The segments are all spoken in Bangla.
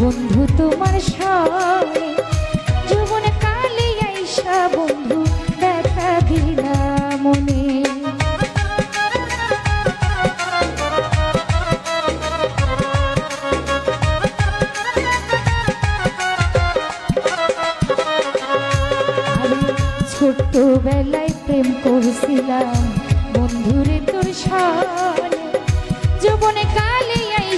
বন্ধু, তোমার সনে জীবন কালে আইসা বন্ধু দেখা দিলা মনে। আমি ছোট্টবেলায় প্রেম করছিলাম। বন্ধুরে তোর সানে জীবনে কালে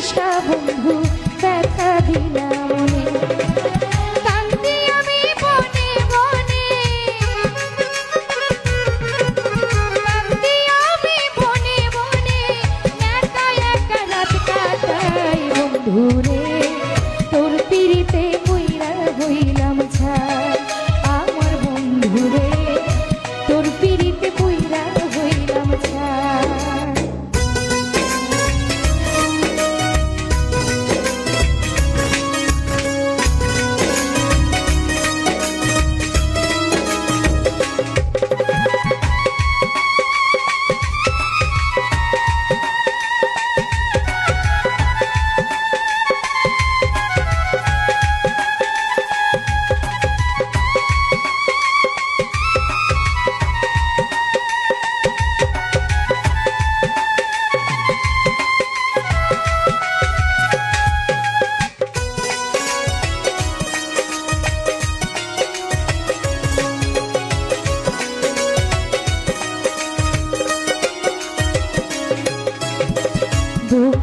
আইসা বন্ধু, দেখা দিলাম মনে কান্দি আমি বনে বনে। কান্দি আমি বনে বনে। একা একা রাত কাটাই বন্ধুরে।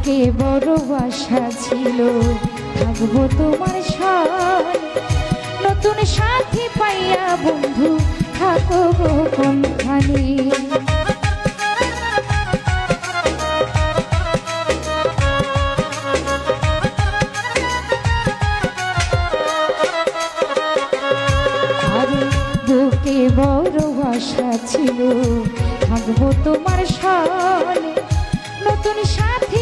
বুকে বড় আশা ছিল, থাকব তোমার সন নতুন সাথী পাইয়া বন্ধু থাকো কোনখানে। বুকে বড় ছিল, থাকব তোমার সনে নতুন সাথী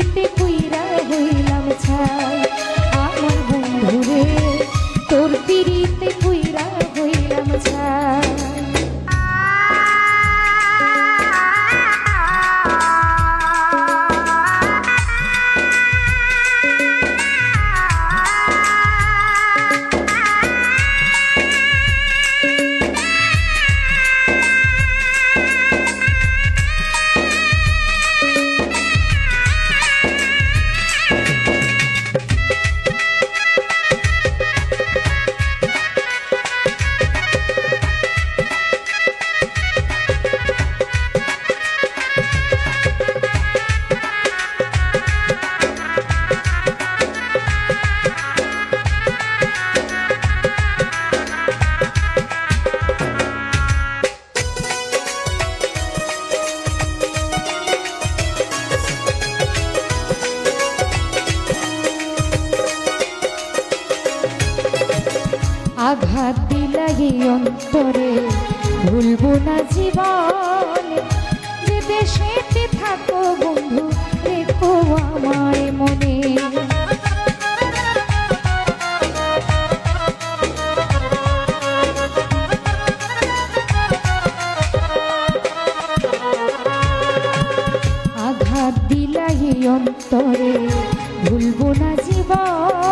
আঘাত দিলাই অন্তরে, ভুলবো না জীবনে। যে দেশেতে থাকো বন্ধু, দেখো আমায় মনে। অন্তরে, ভুলবো না জীবনে।